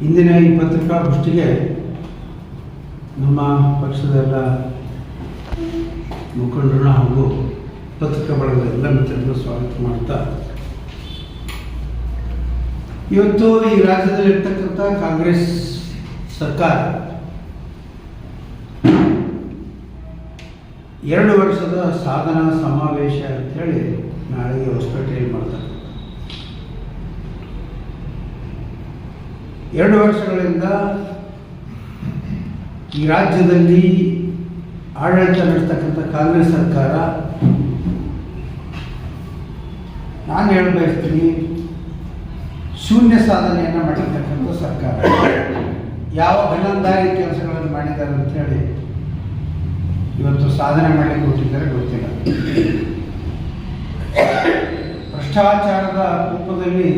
ಇಂದಿನ ಈ ಪತ್ರಿಕಾಗೋಷ್ಠಿಗೆ ನಮ್ಮ ಪಕ್ಷದ ಎಲ್ಲ ಮುಖಂಡರು ಹಾಗೂ ಪತ್ರಿಕಾ ಬಳಗದ ಎಲ್ಲ ಮಿತ್ರರನ್ನು ಸ್ವಾಗತ ಮಾಡ್ತಾ. ಇವತ್ತು ಈ ರಾಜ್ಯದಲ್ಲಿರ್ತಕ್ಕಂಥ ಕಾಂಗ್ರೆಸ್ ಸರ್ಕಾರ ಎರಡು ವರ್ಷದ ಸಾಧನಾ ಸಮಾವೇಶ ಅಂತೇಳಿ ನಾಳೆಗೆ ಹೊಸಪೇಟೆಯಲ್ಲಿ ಮಾಡ್ತಾರೆ ಎರಡು ವರ್ಷಗಳಿಂದ ಈ ರಾಜ್ಯದಲ್ಲಿ ಆಡಳಿತ ನಡೆಸ್ತಕ್ಕಂಥ ಕಾಂಗ್ರೆಸ್ ಸರ್ಕಾರ, ನಾನು ಹೇಳ ಬಯಸ್ತೀನಿ, ಶೂನ್ಯ ಸಾಧನೆಯನ್ನು ಮಾಡಿರ್ತಕ್ಕಂಥ ಸರ್ಕಾರ. ಯಾವ ಗನಂದಾರಿ ಕೆಲಸಗಳನ್ನು ಮಾಡಿದ್ದಾರೆ ಅಂತೇಳಿ ಇವತ್ತು ಸಾಧನೆ ಮಾಡಲಿಕ್ಕೆ ಕೊಟ್ಟಿದ್ದಾರೆ ಗೊತ್ತಿಲ್ಲ. ಭ್ರಷ್ಟಾಚಾರದ ರೂಪದಲ್ಲಿ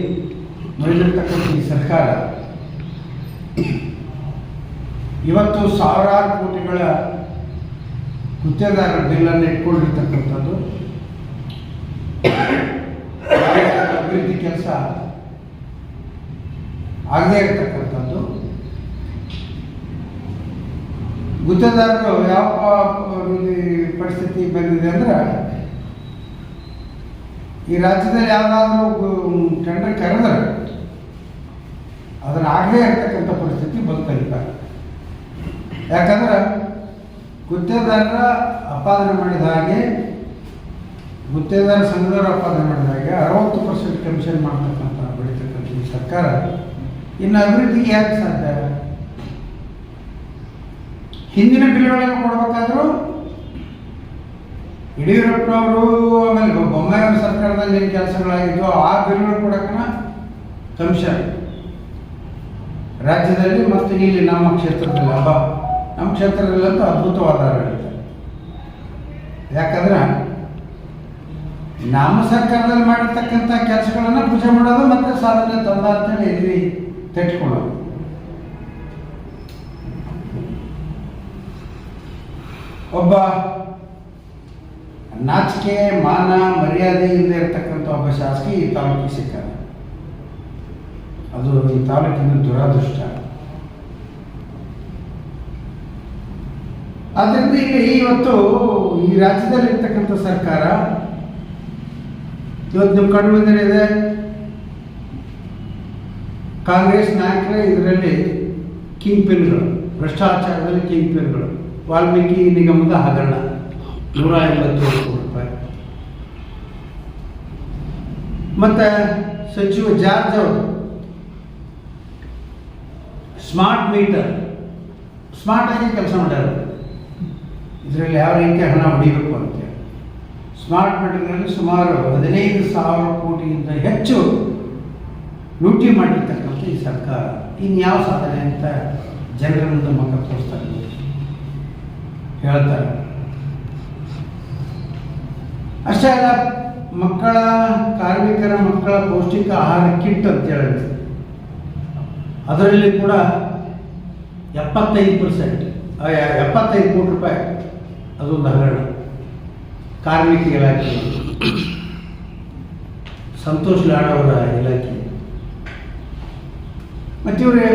ಮಡಿದಿರ್ತಕ್ಕಂಥ ಈ ಸರ್ಕಾರ ಇವತ್ತು ಸಾವಿರಾರು ಕೋಟಿಗಳ ಗುತ್ತೇದಾರರ ಬಿಲ್ಲನ್ನು ಇಟ್ಕೊಂಡಿರ್ತಕ್ಕಂಥದ್ದು. ಅಭಿವೃದ್ಧಿ ಕೆಲಸ ಆಗದೇ ಇರತಕ್ಕಂಥದ್ದು. ಗುತ್ತೇದಾರರು ಯಾವ ಪರಿಸ್ಥಿತಿ ಬಂದಿದೆ ಅಂದ್ರೆ, ಈ ರಾಜ್ಯದಲ್ಲಿ ಯಾವುದಾದ್ರೂ ಟೆಂಡರ್ ಕರೆದ್ರೆ ಅದನ್ನು ಆಗದೇ ಇರತಕ್ಕಂಥ ಪರಿಸ್ಥಿತಿ ಬಂದಿಲ್ಲ ಯಾಕಂದ್ರೆ ಗುತ್ತೇದಾರರ ಅಪಾದನೆ ಮಾಡಿದ ಹಾಗೆ, ಗುತ್ತೇದಾರ ಸಂಘದವರು ಅಪಾದನೆ ಮಾಡಿದ ಹಾಗೆ ಅರವತ್ತು ಪರ್ಸೆಂಟ್ ಕಮಿಷನ್ ಮಾಡ್ತಕ್ಕಂಥ ಬೆಳೀತಕ್ಕಂಥ ಈ ಸರ್ಕಾರ ಇನ್ನು ಅಭಿವೃದ್ಧಿಗೆ ಯಾಕೆ ಸಾಧ್ಯ? ಹಿಂದಿನ ಬಿಲ್ಗಳನ್ನು ಕೊಡಬೇಕಾದ್ರೂ ಯಡಿಯೂರಪ್ಪನವರು ಆಮೇಲೆ ಬೊಮ್ಮಾಯಿ ಸರ್ಕಾರದಲ್ಲಿ ಏನು ಕೆಲಸಗಳಾಗಿದ್ವು ಆ ಬಿಲ್ಗಳು ಕೊಡೋಕ್ಕನ ಕಮಿಷನ್. ರಾಜ್ಯದಲ್ಲಿ ಮತ್ತು ಇಲ್ಲಿ ನಮ್ಮ ಕ್ಷೇತ್ರದಲ್ಲಿ ಹಬ್ಬ. ನಮ್ಮ ಕ್ಷೇತ್ರದಲ್ಲಂತೂ ಅದ್ಭುತವಾದ ಆಡಳಿತ. ಯಾಕಂದ್ರೆ ನಮ್ಮ ಸರ್ಕಾರದಲ್ಲಿ ಮಾಡಿರ್ತಕ್ಕಂಥ ಕೆಲಸಗಳನ್ನು ಪೂಜೆ ಮಾಡೋದು ಮತ್ತೆ ಸಾಧನೆ ತಂದ ಅಂತೇಳಿ ಇಲ್ಲಿ ತೆಟ್ಕೊಳ್ಳೋದು ಒಬ್ಬ ನಾಚಿಕೆ, ಮಾನ ಮರ್ಯಾದೆಯಿಂದ ಇರತಕ್ಕಂಥ ಒಬ್ಬ ಶಾಸಕಿ ಈ ತಾಲೂಕಿಗೆ ಸಿಕ್ಕ ಅದು ಈ ತಾಲೂಕಿನ ದುರಾದೃಷ್ಟ. ಆದ್ದರಿಂದ ಈಗ ಇವತ್ತು ಈ ರಾಜ್ಯದಲ್ಲಿ ಇರ್ತಕ್ಕಂಥ ಸರ್ಕಾರ ಇವತ್ತು ನಿಮ್ಮ ಕಣ್ಣು ಮುಂದೆ ಇದೆ. ಕಾಂಗ್ರೆಸ್ ನಾಯಕರೇ ಇದರಲ್ಲಿ ಕಿಂಗ್ ಪಿನ್ಗಳು ಭ್ರಷ್ಟಾಚಾರದಲ್ಲಿ ಕಿಂಗ್ ಪಿನ್ಗಳು ವಾಲ್ಮೀಕಿ ನಿಗಮದ ಹಗರಣ, ನೂರ ಎಂಬತ್ತು ಕೋಟಿ ರೂಪಾಯಿ. ಮತ್ತೆ ಸಚಿವ ಜಾರ್ಜ್ ಅವರು ಸ್ಮಾರ್ಟ್ ಮೀಟರ್, ಸ್ಮಾರ್ಟ್ ಆಗಿ ಕೆಲಸ ಮಾಡ್ಯಾರ ಇದರಲ್ಲಿ ಯಾವ ರೀತಿ ಹಣ ಹೊಡಿಬೇಕು ಅಂತೇಳಿ ಸ್ಮಾರ್ಟ್ ಮೀಟರ್ನಲ್ಲಿ ಸುಮಾರು ಹದಿನೈದು ಸಾವಿರ ಕೋಟಿಗಿಂತ ಹೆಚ್ಚು ಲೂಟಿ ಮಾಡಿರ್ತಕ್ಕಂಥ ಈ ಸರ್ಕಾರ. ಇನ್ಯಾವ ಸಾಧನೆ ಅಂತ ಜನರನ್ನು ಮುಖ ತೋರಿಸ್ತಾರೆ ಹೇಳ್ತಾರೆ. ಅಷ್ಟೇ ಅಲ್ಲ, ಮಕ್ಕಳ, ಕಾರ್ಮಿಕರ ಮಕ್ಕಳ ಪೌಷ್ಟಿಕ ಆಹಾರ ಕಿಟ್ ಅಂತ ಹೇಳಿದ್ರು, ಅದರಲ್ಲಿ ಕೂಡ ಎಪ್ಪತ್ತೈದು ಪರ್ಸೆಂಟ್ ಎಪ್ಪತ್ತೈದು ಕೋಟಿ ರೂಪಾಯಿ ಅದೊಂದು ಹಗರಣ. ಕಾರ್ಮಿಕ ಇಲಾಖೆ ಸಂತೋಷ್ ಲಾಡ್ ಅವರ ಇಲಾಖೆ. ಮತ್ತು ಇವರೇ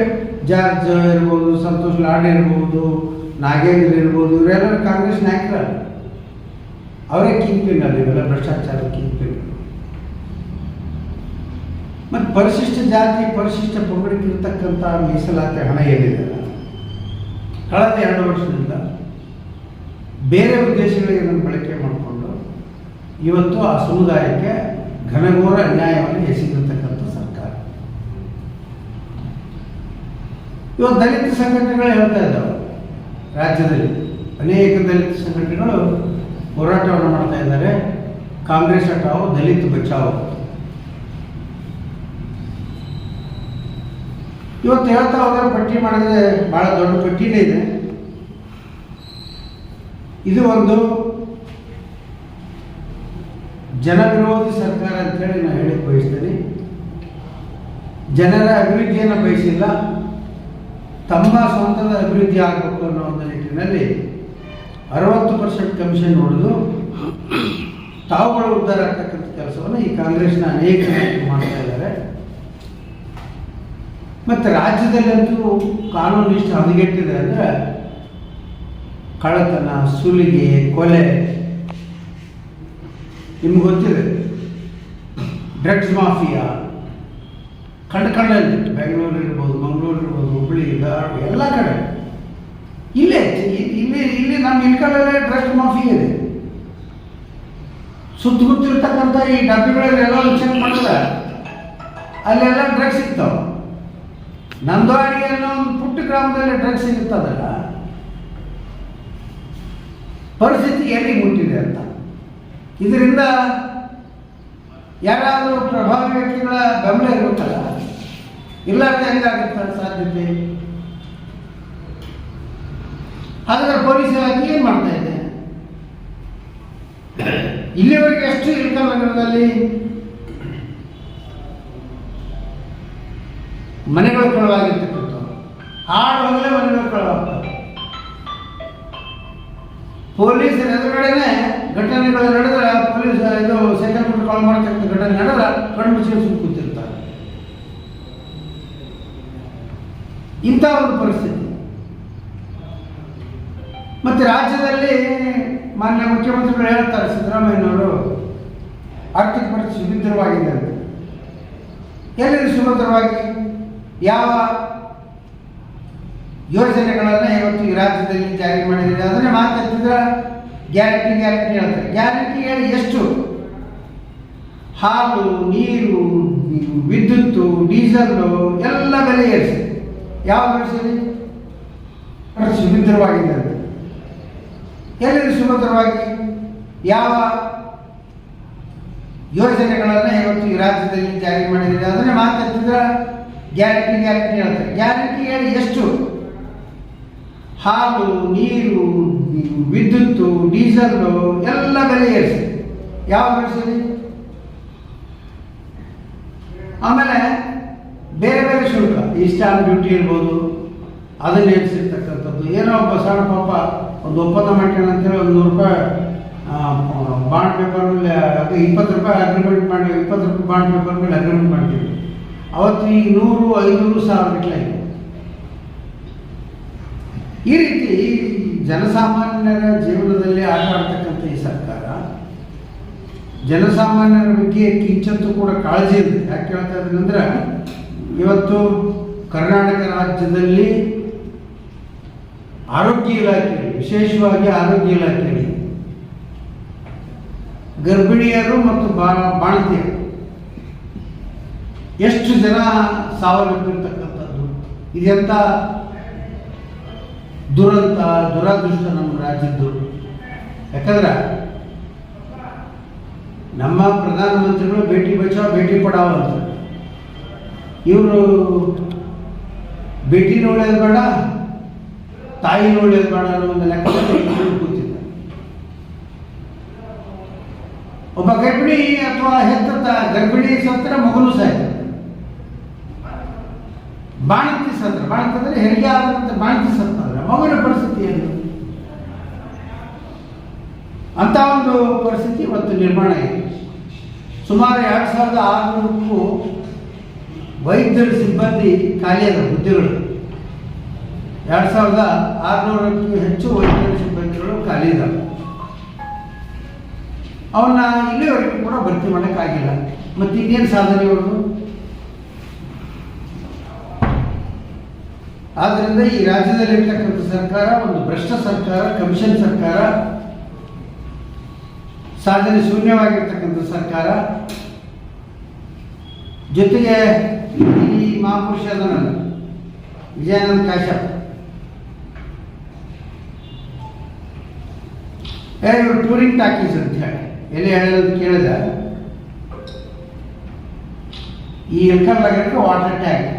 ಜಾರ್ಜ್ ಇರ್ಬೋದು, ಸಂತೋಷ್ ಲಾಡ್ ಇರ್ಬೋದು, ನಾಗೇಂದ್ರ ಇರ್ಬೋದು, ಇವರೆಲ್ಲರೂ ಕಾಂಗ್ರೆಸ್ ನಾಯಕರ ಅವರೇ ಕಿಂಗ್ ಪಿನ್ ಅಲ್ಲಿ ಇವೆಲ್ಲ ಭ್ರಷ್ಟಾಚಾರ ಕಿಂಗ್ ಮತ್ತು ಪರಿಶಿಷ್ಟ ಜಾತಿ, ಪರಿಶಿಷ್ಟ ಪಂಗಡಕ್ಕೆ ಇರ್ತಕ್ಕಂಥ ಮೀಸಲಾತಿ ಹಣ ಏನಿದೆ? ಕಳೆದ ಎರಡು ವರ್ಷದಿಂದ ಬೇರೆ ಉದ್ದೇಶಗಳಿಗೆ ಇದನ್ನು ಬಳಕೆ ಮಾಡಿಕೊಂಡು ಇವತ್ತು ಆ ಸಮುದಾಯಕ್ಕೆ ಘನಘೋರ ಅನ್ಯಾಯವನ್ನು ಎಸಗಿರ್ತಕ್ಕಂಥ ಸರ್ಕಾರ. ಇವತ್ತು ದಲಿತ ಸಂಘಟನೆಗಳು ಹೇಳ್ತಾ ಇದ್ದಾವೆ. ರಾಜ್ಯದಲ್ಲಿ ಅನೇಕ ದಲಿತ ಸಂಘಟನೆಗಳು ಹೋರಾಟವನ್ನು ಮಾಡ್ತಾ ಇದ್ದಾರೆ. ಕಾಂಗ್ರೆಸ್ ಹಟಾವು ದಲಿತ ಬಚಾವು. ಇವತ್ತು ಹೇಳ್ತಾ ಹೋದ್ರೆ ಪಟ್ಟಿ ಮಾಡಿದ್ರೆ ಬಹಳ ದೊಡ್ಡ ಪಟ್ಟಿನೇ ಇದೆ. ಇದು ಒಂದು ಜನವಿರೋಧಿ ಸರ್ಕಾರ ಅಂತೇಳಿ ನಾನು ಹೇಳಕ್ಕೆ ಬಯಸ್ತೇನೆ. ಜನರ ಅಭಿವೃದ್ಧಿಯನ್ನು ಬಯಸಿಲ್ಲ, ತಮ್ಮ ಸ್ವಂತದ ಅಭಿವೃದ್ಧಿ ಆಗಬೇಕು ಅನ್ನೋ ಒಂದು ನಿಟ್ಟಿನಲ್ಲಿ ಅರವತ್ತು ಪರ್ಸೆಂಟ್ ಕಮಿಷನ್ ಹೊಡೆದು ತಾವುಗಳು ಉದ್ಧಾರ ಆಗ್ತಕ್ಕಂಥ ಕೆಲಸವನ್ನು ಈ ಕಾಂಗ್ರೆಸ್ನ ಅನೇಕ ಮಾಡ್ತಾ ಇದ್ದಾರೆ. ಮತ್ತು ರಾಜ್ಯದಲ್ಲಂತೂ ಕಾನೂನು ಇಷ್ಟು ಹದಗೆಟ್ಟಿದೆ ಅಂದರೆ ಕಳ್ಳತನ, ಸುಲಿಗೆ, ಕೊಲೆ. ನಿಮ್ಗೆ ಗೊತ್ತಿದೆ. Drugs mafia. ಕಂಡ ಕಂಡಲ್ಲಿ ಬೆಂಗಳೂರು ಇರ್ಬೋದು, ಮಂಗಳೂರು ಇರ್ಬೋದು ಹುಬ್ಬಳ್ಳಿ ಧಾರವಾಡ, ಎಲ್ಲ ಕಡೆ. ಇಲ್ಲೇ ಇಲ್ಲಿ ಇಲ್ಲಿ ನಮ್ಮ ಇಲ್ಕಲ್ಲೇ ಡ್ರಗ್ಸ್ ಮಾಫಿಯಾ ಇದೆ. ಸುತ್ತಮುತ್ತಿರ್ತಕ್ಕಂಥ ಈ ಡಬ್ಬಿಗಳಲ್ಲೆಲ್ಲ ಚೆಕ್ ಮಾಡಿದ್ರೆ ಅಲ್ಲೆಲ್ಲ ಡ್ರಗ್ಸ್ ಸಿಗ್ತಾವೆ. ನಂದವಾಡಿ ಅನ್ನೋ ಒಂದು ಪುಟ್ಟ ಗ್ರಾಮದಲ್ಲಿ ಡ್ರಗ್ಸ್ ಸಿಗುತ್ತದಲ್ಲ? ಪರಿಸ್ಥಿತಿ ಎಲ್ಲಿ ಮುಟ್ಟಿದೆ ಅಂತ? ಇದರಿಂದ ಯಾರಾದರೂ ಪ್ರಭಾವಿ ವ್ಯಕ್ತಿಗಳ ಗಮನ ಇರುತ್ತಲ್ಲ? ಇಲ್ಲಾಂದ್ರೆ ಹೆಂಗಾಗುತ್ತೆ ಸಾಧ್ಯತೆ? ಹಾಗಾದ್ರೆ ಪೊಲೀಸ್ ಇಲಾಖೆ ಏನು ಮಾಡ್ತಾ ಇದೆ? ಇಲ್ಲಿವರೆಗೆ ಎಷ್ಟು ಇಳ್ಕಲ್ ನಗರದಲ್ಲಿ ಮನೆಗಳು ಕೊಳವಾಗಿರ್ತಕ್ಕಂಥ ಆಡು ಹೋಗಲೇ ಮನೆಗಳು ಕಳವಾಗ್ತವೆ ಪೊಲೀಸರ ಎದುರುಗಡೆನೆ ಘಟನೆಗಳು ನಡೆದ್ರೆ ಪೊಲೀಸ್ ಇದು ಸೈಕಲ್ ಫುಟ್ ಕಾಲ್ ಮಾಡ್ತಕ್ಕಂಥ ಘಟನೆ ನಡೆದ್ರೆ ಕಣ್ಣು ಮುಚ್ಚಿ ಕೂತಿರ್ತಾರೆ. ಇಂಥ ಒಂದು ಪರಿಸ್ಥಿತಿ. ಮತ್ತೆ ರಾಜ್ಯದಲ್ಲಿ ಮಾನ್ಯ ಮುಖ್ಯಮಂತ್ರಿಗಳು ಹೇಳ್ತಾರೆ, ಸಿದ್ದರಾಮಯ್ಯನವರು, ಆರ್ಥಿಕ ಪರಿಸ್ಥಿತಿ ಸುಭದ್ರವಾಗಿದೆ ಅಂತ. ಸುಭದ್ರವಾಗಿ, ಯಾವ ಯೋಜನೆಗಳನ್ನ ಇವತ್ತು ಈ ರಾಜ್ಯದಲ್ಲಿ ಜಾರಿ ಮಾಡಿದ್ದಾರೆ. ಅದನ್ನೇ ಮಾತಾಡ್ತಿದ್ರೆ ಗ್ಯಾರಂಟಿ ಗ್ಯಾರಂಟಿ ಹೇಳ್ತಾರೆ. ಗ್ಯಾರಂಟಿ ಹೇಳಿ ಎಷ್ಟು? ಹಾಲು, ನೀರು, ವಿದ್ಯುತ್ತು ಡೀಸೆಲ್ ಎಲ್ಲ ಬೆಲೆ ಏರಿಸಿ. ಯಾವ ಬೆಳೆಸಿದೆ ಸುಭದ್ರವಾಗಿದೆ ಅಂತ. ಎಲ್ಲಿದೆ ಸುಭದ್ರವಾಗಿ? ಯಾವ ಯೋಜನೆಗಳನ್ನು ಇವತ್ತು ಈ ರಾಜ್ಯದಲ್ಲಿ ಜಾರಿ ಮಾಡಿದ್ದಾರೆ. ಅದನ್ನೇ ಮಾತಾಡ್ತಿದ್ರೆ ಗ್ಯಾರಂಟಿ ಗ್ಯಾರಂಟಿ ಹೇಳ್ತಾರೆ. ಗ್ಯಾರಂಟಿ ಹೇಳಿ ಎಷ್ಟು? ಹಾಲು, ನೀರು, ವಿದ್ಯುತ್ತು, ಡೀಸೆಲ್, ಎಲ್ಲ ಬೆಲೆ ಏರಿಸಿ. ಯಾವ ಬೆಳೆಸಿದೆ ಆಮೇಲೆ ಬೇರೆ ಬೇರೆ ಶುಲ್ಕ, ಈ ಸ್ಟ್ಯಾಂಪ್ ಡ್ಯೂಟಿ ಇರ್ಬೋದು, ಅದನ್ನ ಏರಿಸಿರ್ತಕ್ಕಂಥದ್ದು. ಏನೋ ಒಬ್ಬ ಸಣ್ಣ ಪಾಪ ಒಂದು ಒಪ್ಪಂದ ಮಾಡ್ಕೊಂಡು ಅಂತೇಳಿ ಒಂದು ನೂರು ರೂಪಾಯಿ ಬಾಂಡ್ ಪೇಪರ್ ಮೇಲೆ, ಅದು ಇಪ್ಪತ್ತು ರೂಪಾಯಿ ಅಗ್ರಿಮೆಂಟ್ ಮಾಡಿ, ಇಪ್ಪತ್ತು ರೂಪಾಯಿ ಬಾಂಡ್ ಪೇಪರ್ ಮೇಲೆ ಅಗ್ರಿಮೆಂಟ್ ಮಾಡ್ತೀವಿ. ಅವತ್ತು ಈಗ ನೂರು, ಐನೂರು ಸಾವಿರ ಗಟ್ಟಲೆ ಈ ರೀತಿ ಜನಸಾಮಾನ್ಯರ ಜೀವನದಲ್ಲಿ ಆಟ ಆಡ್ತಕ್ಕಂಥ ಈ ಸರ್ಕಾರ, ಜನಸಾಮಾನ್ಯರ ಬಗ್ಗೆ ಕಿಂಚತ್ತು ಕೂಡ ಕಾಳಜಿ ಇದೆ. ಯಾಕೆ ಹೇಳ್ತಾ ಇದ್ದೀನಿ ಅಂದ್ರೆ, ಇವತ್ತು ಕರ್ನಾಟಕ ರಾಜ್ಯದಲ್ಲಿ ಆರೋಗ್ಯ ಇಲಾಖೆ, ವಿಶೇಷವಾಗಿ ಆರೋಗ್ಯ ಇಲಾಖೆಯಲ್ಲಿ ಗರ್ಭಿಣಿಯರು ಮತ್ತು ಬಾ- ಬಾಣಂತಿಯರು ಎಷ್ಟು ಜನ ಸಾವನ್ನಪ್ಪಿರ್ತಕ್ಕಂಥದ್ದು? ಇದೆಂತ ದುರಂತ, ದುರಾದೃಷ್ಟ ನಮ್ಮ ರಾಜ್ಯದ್ದು. ಯಾಕಂದ್ರೆ ನಮ್ಮ ಪ್ರಧಾನಮಂತ್ರಿಗಳು ಭೇಟಿ ಬಚಾವ್ ಭೇಟಿ ಪಡಾವ್ ಅಂತ. ಇವರು ಭೇಟಿ ನೋಡೋದು ಬೇಡ ತಾಯಿ ನೋಡೋದು ಬೇಡ ಅನ್ನೋ ಒಂದು ಲೆಕ್ಕದಲ್ಲಿ ಕೂತಿದ್ದ ಒಬ್ಬ ಗರ್ಭಿಣಿ ಅಥವಾ ಹೆತ್ತ ಗರ್ಭಿಣಿ ಸತ್ರ ಮಗನು ಸಾಯ್ತಾರೆ. ಬಾಣಂತಿ ಸತ್ರ ಬಾಣಂತಿ ಅಂದ್ರೆ ಹೆರಿಗೆ ಆದಂತ ಬಾಣಂತಿ ಸತ್ತಂದ್ರೆ ಮಗುವಿನ ಪರಿಸ್ಥಿತಿ ಏನು? ಅಂತ ಒಂದು ಪರಿಸ್ಥಿತಿ ಇವತ್ತು ನಿರ್ಮಾಣ ಇದೆ ಸುಮಾರು ಎರಡು ಸಾವಿರದ ಆರುನೂರಕ್ಕೂ ವೈದ್ಯರ, ಸಿಬ್ಬಂದಿ ಖಾಲಿಯಾದ ಹುದ್ದೆಗಳು. ಎರಡು ಸಾವಿರದ ಆರುನೂರಕ್ಕೂ ಹೆಚ್ಚು ವೈದ್ಯರ, ಸಿಬ್ಬಂದಿಗಳು ಖಾಲಿ ಇದ್ದಾವೆ ಅವನ್ನ ಇಲ್ಲಿವರೆಗೂ ಕೂಡ ಭರ್ತಿ ಮಾಡೋಕ್ಕಾಗಿಲ್ಲ. ಮತ್ತೆ ಇನ್ನೇನು ಸಾಧನೆ ಇವ್ರದ್ದು ಆದ್ದರಿಂದ ಈ ರಾಜ್ಯದಲ್ಲಿ ರಾಜ್ಯದಲ್ಲಿರ್ತಕ್ಕಂಥ ಸರ್ಕಾರ, ಒಂದು ಭ್ರಷ್ಟ ಸರ್ಕಾರ, ಕಮಿಷನ್ ಸರ್ಕಾರ ಸಾಧನೆ ಶೂನ್ಯವಾಗಿರ್ತಕ್ಕಂಥ ಸರ್ಕಾರ, ಜೊತೆಗೆ ಈ ಮಹಾಪುರುಷ ವಿಜಯಾನಂದ ಕಾಶ್ಯಪ್ ಇವರು ಟೂರಿಂಗ್ ಟಾಕೀಸ್ ಅಂತ ಹೇಳಿ. ಎಲ್ಲಿ ಹೇಳೋದು ಕೇಳಿದ ಈ ಎಲ್ಕರ್ ನಗರಕ್ಕೆ ವಾಟರ್ ಟ್ಯಾಂಕ್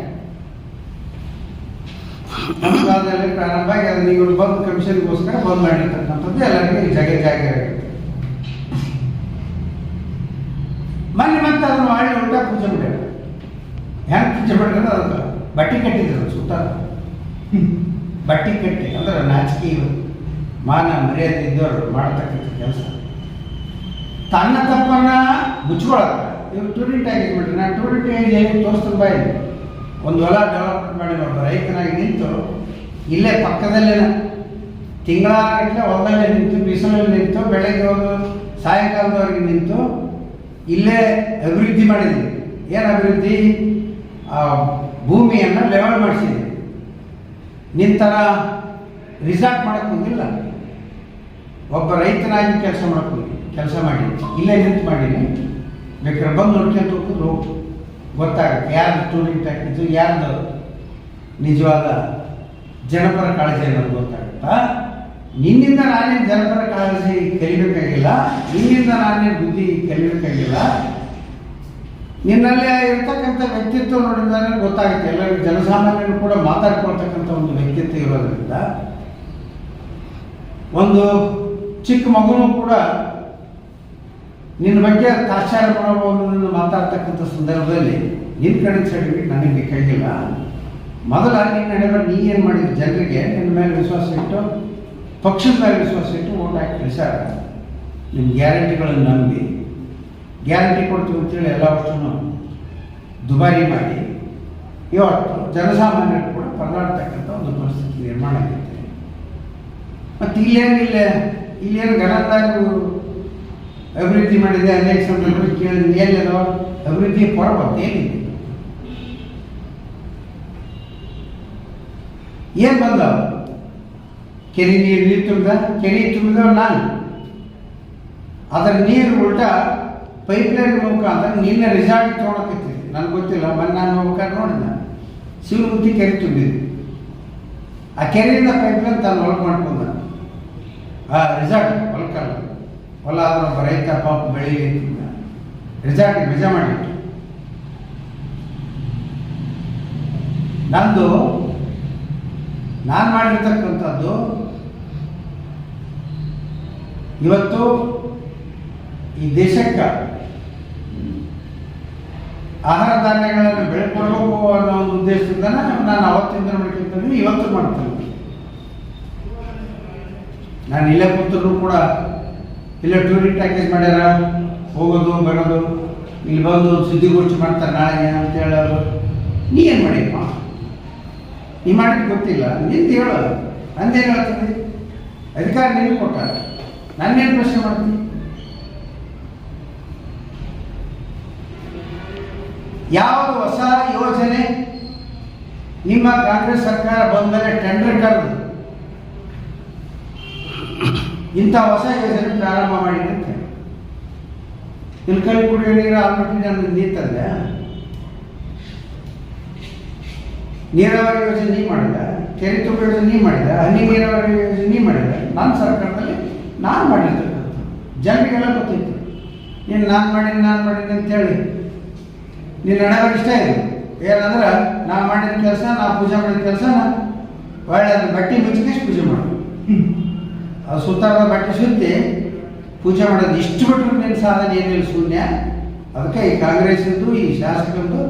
ಕಾಲದಲ್ಲಿ ಪ್ರಾರಂಭ ಆಗಿ ಅದನ್ನ ಇವರು ಬಂದು ಕಮಿಷನ್ಗೋಸ್ಕರ ಬಂದ್ ಮಾಡಿರ್ತಕ್ಕಂಥದ್ದು ಎಲ್ಲರಿಗೂ ಜಾಗ ಜಾಗ ಇರುತ್ತೆ ಮೊನ್ನೆ ಮತ್ತೆ ಅದನ್ನು ಮಾಡಿ ಊಟ ಪೂಜೆ ಮಾಡ್ಯಾರ ಹೆಂಗೆ ಪೂಜೆ ಮಾಡ್ಯಾರ ಅದಕ್ಕೆ ಬಟ್ಟೆ ಕಟ್ಟಿದ್ರು ಸುತ್ತ. ಬಟ್ಟೆ ಕಟ್ಟಿ ಅಂದ್ರೆ ನಾಚಿಕೆ ಇವರು ಮಾನ ಮರ್ಯಾದೆ ಇದ್ದವರು ಮಾಡತಕ್ಕಂಥ ಕೆಲಸ. ತನ್ನ ತಪ್ಪನ್ನ ಮುಚ್ಕೊಳಕ ಇವ್ರು ಟೂರಿಟ್ ಆಗಿದ್ಬಿಟ್ರೆ. ನಾನು ಟೂರಿಟ್ ಹೇಳಿ ತೋರಿಸ್ತಾರೆ ಬಾಯಿ. ಒಂದು ಹೊಲ ಡೆವಲಪ್ಮೆಂಟ್ ಮಾಡಿ ಒಬ್ಬ ರೈತನಾಗಿ ನಿಂತು ಇಲ್ಲೇ ಪಕ್ಕದಲ್ಲೇ ತಿಂಗಳಾಗಟ್ಟಲೆ ಹೊಲದಲ್ಲೇ ನಿಂತು, ಬಿಸಿಲಲ್ಲಿ ನಿಂತು ಬೆಳಗ್ಗೆ ಹೋದ ಸಾಯಂಕಾಲದವರೆಗೆ ನಿಂತು ಇಲ್ಲೇ ಅಭಿವೃದ್ಧಿ ಮಾಡಿದ್ವಿ. ಏನು ಅಭಿವೃದ್ಧಿ? ಆ ಭೂಮಿಯನ್ನು ಲೆವೆಲ್ ಮಾಡಿಸಿದ್ವಿ. ಥರ ರಿಸಾರ್ಟ್ ಮಾಡಕ್ಕೆ ಹೋಗಿಲ್ಲ. ಒಬ್ಬ ರೈತನಾಗಿ ಕೆಲಸ ಮಾಡಕ್ಕೆ ಕೆಲಸ ಮಾಡಿ, ಇಲ್ಲೇ ನಿಂತು ಮಾಡೀನಿ ಬೇಕಾದ್ರೆ ಬಂದು ನೋಡ್ಕೊಂಡು ಹೋಗ್ತಾರೆ ಗೊತ್ತಾಗುತ್ತೆ, ಯಾರ್ದು ಟೂರಿಂಗ್ ಇದು, ಯಾರ್ದು ನಿಜವಾದ ಜನಪರ ಕಾಳಜಿ ಅನ್ನೋದು ಗೊತ್ತಾಗುತ್ತಾ? ನಿನ್ನಿಂದ ನಾನೇನು ಜನಪರ ಕಾಳಜಿ ಕಲಿಬೇಕಾಗಿಲ್ಲ, ನಿನ್ನಿಂದ ನಾನೇನು ಬುದ್ಧಿ ಕಲಿಬೇಕಾಗಿಲ್ಲ, ನಿನ್ನಲ್ಲಿ ಇರ್ತಕ್ಕಂಥ ವ್ಯಕ್ತಿತ್ವ ನೋಡಿದ್ರೆ ಗೊತ್ತಾಗುತ್ತೆ. ಎಲ್ಲರಿಗೂ ಜನಸಾಮಾನ್ಯರು ಕೂಡ ಮಾತಾಡ್ಕೊಳ್ತಕ್ಕಂಥ ಒಂದು ವ್ಯಕ್ತಿತ್ವ ಇರೋದ್ರಿಂದ. ಒಂದು ಚಿಕ್ಕ ಮಗುನೂ ಕೂಡ ನಿನ್ನ ಬಗ್ಗೆ ತಾಚಾರ ಮನೋಭಾವವನ್ನು ಮಾತಾಡ್ತಕ್ಕಂಥ ಸಂದರ್ಭದಲ್ಲಿ ನಿನ್ನ ಕಡೆ ಸರ್ಟಿಫಿಕೇಟ್ ನನಗೆ ಬೇಕಾಗಿಲ್ಲ ಮೊದಲ ನಿನ್ನ ಹೇಳಿದ್ರೆ ನೀ ಏನು ಮಾಡಿದ್ರು ಜನರಿಗೆ ನಿನ್ನ ಮೇಲೆ ವಿಶ್ವಾಸ ಇಟ್ಟು, ಪಕ್ಷದ ಮೇಲೆ ವಿಶ್ವಾಸ ಇಟ್ಟು ಓಟ್ ಹಾಕಿ ಕಳಿಸ್ಯಾರ ನಿಮ್ಮ ಗ್ಯಾರಂಟಿಗಳನ್ನು ನಂಬಿ, ಗ್ಯಾರಂಟಿ ಕೊಡ್ತೀವಿ ಅಂತೇಳಿ ಎಲ್ಲ ವರ್ಷನೂ ದುಬಾರಿ ಮಾಡಿ, ಇವತ್ತು ಜನಸಾಮಾನ್ಯರು ಕೂಡ ಪರದಾಡ್ತಕ್ಕಂಥ ಒಂದು ಪರಿಸ್ಥಿತಿ ನಿರ್ಮಾಣ ಆಗುತ್ತೆ ಮತ್ತು ಇಲ್ಲೇನು ಇಲ್ಲ, ಇಲ್ಲೇನು ಗಣತಾಗಿ ಅಭಿವೃದ್ಧಿ ಮಾಡಿದೆ, ಅನೇಕ ಸಂದರ್ಭದಲ್ಲಿ ಕೇಳಿದ್ರೆ, ಏನಿದೆ? ಅಭಿವೃದ್ಧಿ ಪರ್ವತ ಏನಿದೆ ಏನು ಬಂದವ ಕೆರೆ ನೀರು ನೀರು ತುಂಬಿದ? ಕೆರೆ ತುಂಬಿದ ನಾನು. ಅದರ ನೀರು ಉಲ್ಟಾ ಪೈಪ್ಲೈನ್ ಅಂದ್ರೆ ನಿನ್ನೆ ರಿಸಾರ್ಟ್ ತೊಗೊಳಕತ್ತಿ ನನಗೆ ಗೊತ್ತಿಲ್ಲ ಮೊನ್ನೆ ನಾನು ಹೋಗ್ಬೇಕಾದ್ರೆ ನೋಡಿದ ಶಿವಮೂರ್ತಿ ಕೆರೆ ತುಂಬಿದ್ವಿ ಆ ಕೆರೆಯಿಂದ ಪೈಪ್ಲೈನ್ ತಾನು ಹೊಲಕ್ಕೆ ಮಾಡ್ಕೊಂಡ ಆ ರಿಸಾರ್ಟ್ ಹೊಲಕ್ಕಲ್ಲ ಹೊಲ ಆದ್ರೆ ರೈತ ಪಾಪ ಬೆಳಿ ರಿಸಾರ್ಟ್ ಮಜಾ ಮಾಡಿಟ್ಟು ನಂದು ನಾನು ಮಾಡಿರ್ತಕ್ಕಂಥದ್ದು ಇವತ್ತು ಈ ದೇಶಕ್ಕೆ ಆಹಾರ ಧಾನ್ಯಗಳನ್ನು ಬೆಳ್ಕೊಳ್ಬೇಕು ಅನ್ನೋ ಒಂದು ಉದ್ದೇಶದಿಂದ ನಾನು ಅವತ್ತಿಂದ ಮಾಡ್ತಿದ್ದೀನಿ ಇವತ್ತು ಮಾಡ್ತೀನಿ. ನಾನು ಇಲ್ಲೇ ಕೂತರು ಕೂಡ ಇಲ್ಲೇ ಟೂರಿಸ್ಟ್ ಪ್ಯಾಕೇಜ್ ಮಾಡ್ಯಾರ, ಹೋಗೋದು, ಬರೋದು, ಇಲ್ಲಿ ಬಂದು ಸುದ್ದಿಗೋಷ್ಠಿ ಮಾಡ್ತಾರೆ ನಾಳೆ ಅಂತ ಹೇಳೋರು ನೀ ಏನು ಮಾಡಿಯಪ್ಪ ನೀ ಮಾಡಿದ್ ಗೊತ್ತಿಲ್ಲ. ನಿಂತು ಹೇಳೋದು ನಂದೇನು ಹೇಳ್ತೀನಿ? ಅಧಿಕಾರ ನೀವು ಕೊಟ್ಟಾರ ನನ್ನೇನು ಪ್ರಶ್ನೆ ಮಾಡ್ತೀನಿ? ಯಾವ ಹೊಸ ಯೋಜನೆ ನಿಮ್ಮ ಕಾಂಗ್ರೆಸ್ ಸರ್ಕಾರ ಬಂದ ಮೇಲೆ ಟೆಂಡರ್ ಕರೆದು ಇಂಥ ಹೊಸ ಯೋಜನೆ ಪ್ರಾರಂಭ ಮಾಡಿದಂತೆ ಇಲ್ಕಲ್ಲಿ ಕುಡಿಯೋ ನೀರು ಆಲ್ಮೋಸ್ಟ್ ನಾನು ನಿಂತಂದೆ ನೀರಾವರಿ ಯೋಜನೆ ನೀ ಮಾಡಿದ ಕೆರೆ ತುಂಬ ಯೋಜನೆ ನೀ ಮಾಡಿದ ಹನಿ ನೀರಾವರಿ ಯೋಜನೆ ನೀ ಮಾಡಿದ ನನ್ನ ಸರ್ಕಾರದಲ್ಲಿ ನಾನು ಮಾಡಿರ್ತಕ್ಕಂಥ ಜನರಿಗೆಲ್ಲ ಗೊತ್ತಿತ್ತು ನೀನು ನಾನು ಮಾಡಿದ್ದೆ ನಾನು ಮಾಡಿದ್ದೆ ಅಂತೇಳಿ ನಿನ್ನ ಹಣೆಬರ ಇಷ್ಟ. ಇದೆ ಏನಂದ್ರೆ, ನಾನು ಮಾಡಿದ ಕೆಲಸ, ನಾ ಪೂಜೆ ಮಾಡಿದ ಕೆಲಸ ಒಳ್ಳೆ ಅದ್ರ ಬಟ್ಟೆ ಮುಚ್ಚಿಗೆ ಪೂಜೆ ಮಾಡು. ಅದು ಸುತ್ತಾರದ ಬಟ್ಟೆ ಸುತ್ತಿ ಪೂಜೆ ಮಾಡೋದು ಇಷ್ಟು ಬಿಟ್ಟರು ನಿನ್ನ ಸಾಧನೆ ಏನಿಲ್ಲ ಶೂನ್ಯ. ಅದಕ್ಕೆ ಈ ಕಾಂಗ್ರೆಸ್ಸಿಂದು, ಈ ಶಾಸಕರದ್ದು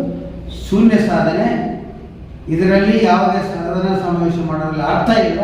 ಶೂನ್ಯ ಸಾಧನೆ. ಇದರಲ್ಲಿ ಯಾವುದೇ ಸಾಧನ ಸಮಾವೇಶ ಮಾಡೋದ್ರಲ್ಲಿ ಅರ್ಥ ಇಲ್ಲ.